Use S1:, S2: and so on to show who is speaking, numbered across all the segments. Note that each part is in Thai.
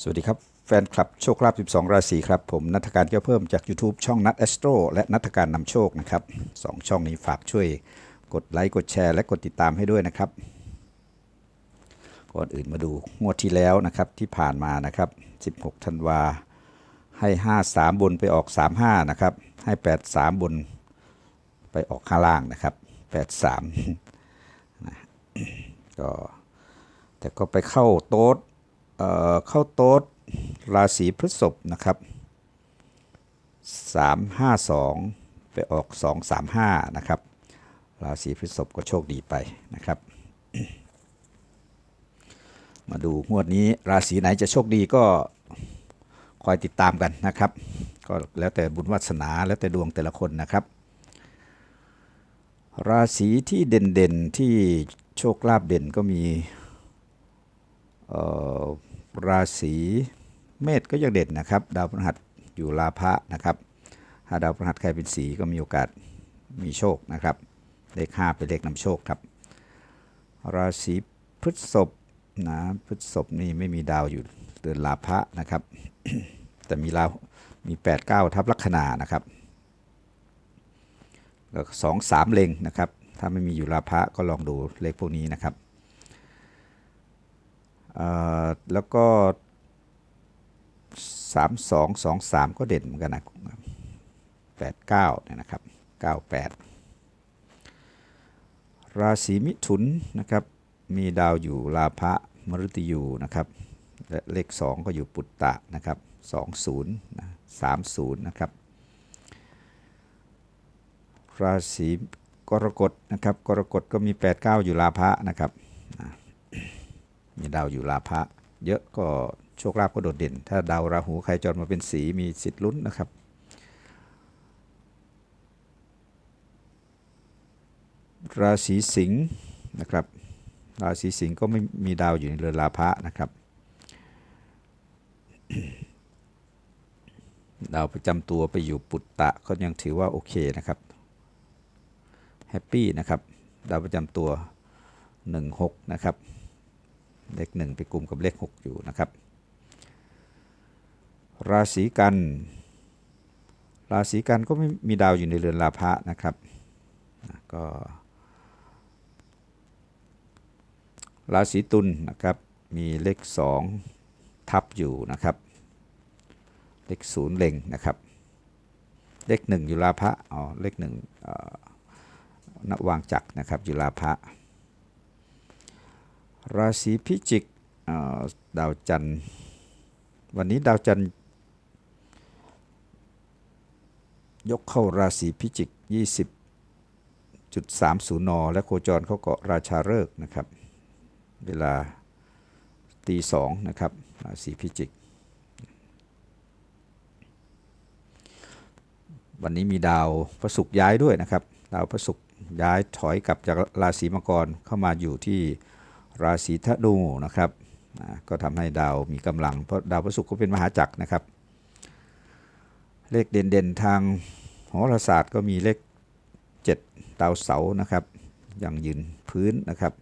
S1: สวัสดีครับ แฟนคลับโชคลาภ 12 ราศีครับ ผมนัทการเกี้ยวเพิ่มจาก YouTube ช่องนัทแอสโตรและนัทการนำโชคนะครับสองช่องนี้ฝากช่วยกดไลค์กดแชร์และกดติดตามให้ด้วยนะครับ ก่อนอื่นมาดูงวดที่แล้วนะครับที่ผ่านมานะครับ 16 ธันวา ให้ 53 บนไปออก 35 นะครับ ให้ 83 บนไปออกข้างล่างนะครับ 83นะก็แต่ก็ไปเข้าโต๊ด เข้าโต๊ดราศีพฤษภนะครับ 352 ไปออก 235 นะครับ ราศีพฤษภก็โชคดีไปนะครับ มาดูงวดนี้ราศีไหนจะโชคดีก็คอยติดตามกันนะครับ ก็แล้วแต่บุญวาสนาแล้วแต่ดวงแต่ละคนนะครับ ราศีที่เด่นๆที่โชคลาภเด่นก็มีเอ่อ ราศีเมษก็ยังเด่นนะครับ ดาวพฤหัสอยู่ลาภะนะครับถ้าดาวพฤหัสใครเป็นสีก็มีโอกาสมีโชคนะครับเลข5เป็นเลขนำโชคครับ ราศีพฤษภนะพฤษภนี่ไม่มีดาวอยู่เดือนลาภะนะครับ แต่มีดาวมี8 9ทับลัคนานะครับสองสามเลงนะครับ ถ้าไม่มีอยู่ลาภะก็ลองดูเลขพวกนี้นะครับ แล้วก็ 3 2 2 3 ก็เด่นเหมือนกันนะ8 9เนี่ยนะครับ98ราศีมิถุนนะครับ มีดาวอยู่ลาภะมฤตยูนะครับและเลข 2 ก็อยู่ปุตตะนะครับ20นะ30นะครับ ราศีกรกฎนะครับ กรกฎก็มี 8 9 อยู่ลาภะนะครับ มีดาวอยู่ลาภะเยอะก็โชคลาภก็โดดเด่น ถ้าดาวราหูใครจรมาเป็นสีมีสิทธิ์ลุ้นนะครับ ราศีสิงห์นะครับราศีสิงห์ก็ไม่มีดาวอยู่ในเรือนลาภะนะครับ ดาวประจำตัวไปอยู่ปุตตะก็ยังถือว่าโอเคนะครับแฮปปี้นะครับ ดาวประจำตัว 16 นะครับ เลขหนึ่งไปกลุ่มกับเลข 6 อยู่นะครับ ราศีกัน ราศีกันก็ไม่มีดาวอยู่ในเรือนลาภะนะครับก็ราศีตุลนะครับมีเลข 2 ทับอยู่นะครับ เลขศูนย์เล็งนะครับ เลขหนึ่งอยู่ลาภะอ๋อเลขหนึ่งเอ่อนวางจักรนะครับอยู่ลาภะ ราศีพิจิกดาวจันทร์ วันนี้ดาวจันทร์ ยกเข้าราศีพิจิก 20.30 น และโคจรเข้าเกาะราชาฤกษ์นะครับ เวลาตีสองนะครับ ราศีพิจิก วันนี้มีดาวพระศุกร์ย้ายด้วยนะครับ ดาวพระศุกร์ย้ายถอยกลับจากราศีมังกรเข้ามาอยู่ที่ ราศีธนูนะครับก็ทำให้ดาวมีกำลังเพราะดาวพฤหัสก็เป็นมหาจักรนะครับ เลขเด่นๆทางโหราศาสตร์ก็มีเลข 7 ดาวเสาร์นะครับยังยืนพื้นนะครับ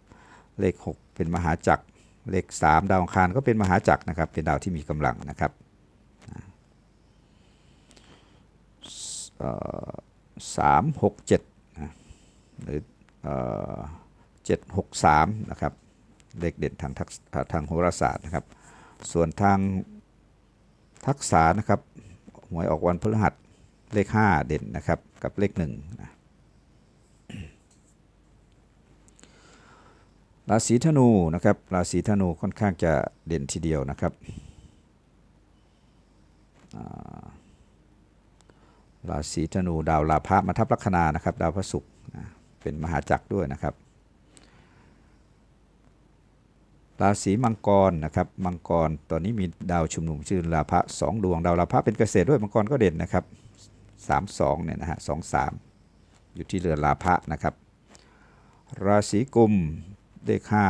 S1: เลข 6 เป็นมหาจักร เลข 3 ดาวอังคารก็เป็นมหาจักรนะครับ เป็นดาวที่มีกำลังนะครับสามหกเจ็ดหรือเจ็ดหกสามนะครับ เลขเด่นทางทักษะทางโหราศาสตร์นะครับ ส่วนทางทักษะนะครับหวยออกวันพฤหัสเลข 5 เด่นนะครับกับเลข1นะราศีธนูนะครับราศีธนูค่อนข้างจะเด่นทีเดียวนะครับราศีธนูดาวลาภะมาทับลัคนานะครับ ดาวพระศุกร์เป็นมหาจักรด้วยนะครับ ราศีมังกรนะครับมังกรตอนนี้มีดาวชุมนุมชื่อลาภะสองดวงดาวลาภะเป็นเกษตรด้วยมังกรก็เด่นนะครับสามสองเนี่ยนะฮะสองสามอยู่ที่เรือนลาภะนะครับ ราศีกุมเลขห้า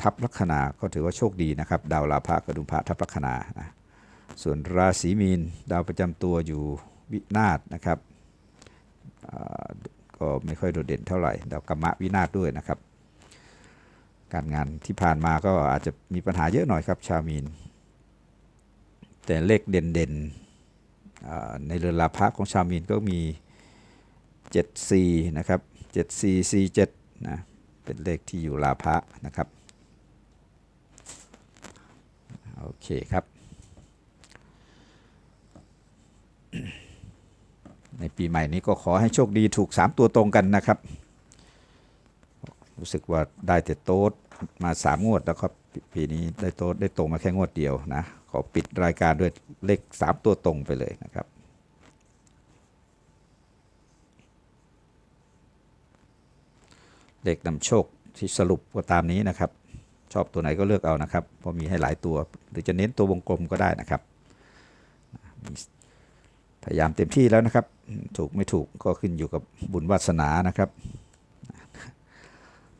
S1: ทับลัคนาก็ถือว่าโชคดีนะครับ ดาวลาภะกระดุมพระทับลัคนานะส่วนราศีมีนดาวประจำตัวอยู่วินาศนะครับก็ไม่ค่อยโดดเด่นเท่าไหร่ดาวกรรมะวินาศด้วยนะครับ การงานที่ผ่านมาก็อาจจะมีปัญหาเยอะหน่อยครับชาวมีน แต่เลขเด่นๆในเรือนลาภะของชาวมีนก็มี74นะครับ7447 นะเป็นเลขที่อยู่ลาภะนะครับโอเคครับ ในปีใหม่นี้ก็ขอให้โชคดีถูก 3 ตัวตรงกันนะครับ รู้สึกว่าได้แต่โต๊ดมา3งวดแล้วครับปีนี้ได้โต๊ดได้ตรงมาแค่งวดเดียวนะขอปิดรายการด้วยเลข3ตัวตรงไปเลยนะครับเลขนำโชคที่สรุปก็ตามนี้นะครับ ชอบตัวไหนก็เลือกเอานะครับเพราะมีให้หลายตัว หรือจะเน้นตัววงกลมก็ได้นะครับ พยายามเต็มที่แล้วนะครับ ถูกไม่ถูกก็ขึ้นอยู่กับบุญวาสนานะครับ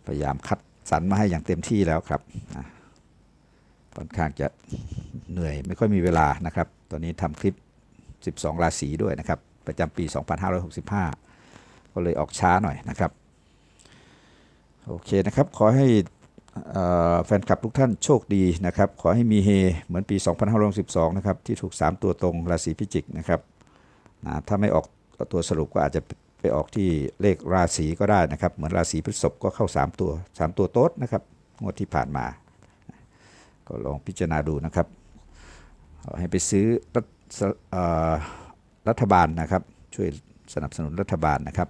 S1: พยายามคัดสรรมาให้อย่างเต็มที่แล้วครับค่อนข้างจะเหนื่อยไม่ค่อยมีเวลานะครับ ตอนนี้ทำคลิป 12 ราศีด้วยนะครับ ประจำปี 2565 ก็เลยออกช้าหน่อยนะครับ โอเคนะครับ ขอให้แฟนคลับทุกท่านโชคดีนะครับ ขอให้มีเฮเหมือนปี 2512 นะครับ ที่ถูก 3 ตัวตรงราศีพิจิกนะครับนะถ้าไม่ออกตัวสรุปก็อาจจะ ไปออกที่เลขราศีก็ได้นะครับ เหมือนราศีพฤษภก็เข้า 3 ตัว 3 ตัวโต๊ดนะครับงวดที่ผ่านมา ก็ลองพิจารณาดูนะครับ ให้ไปซื้อรัฐรัฐบาลนะครับ ช่วยสนับสนุนรัฐบาลนะครับ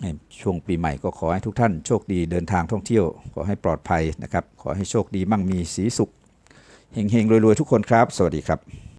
S1: ในช่วงปีใหม่ก็ขอให้ทุกท่านโชคดีเดินทางท่องเที่ยว ขอให้ปลอดภัยนะครับ ขอให้โชคดีมั่งมีสีสุขเฮงๆรวยๆทุกคนครับ สวัสดีครับ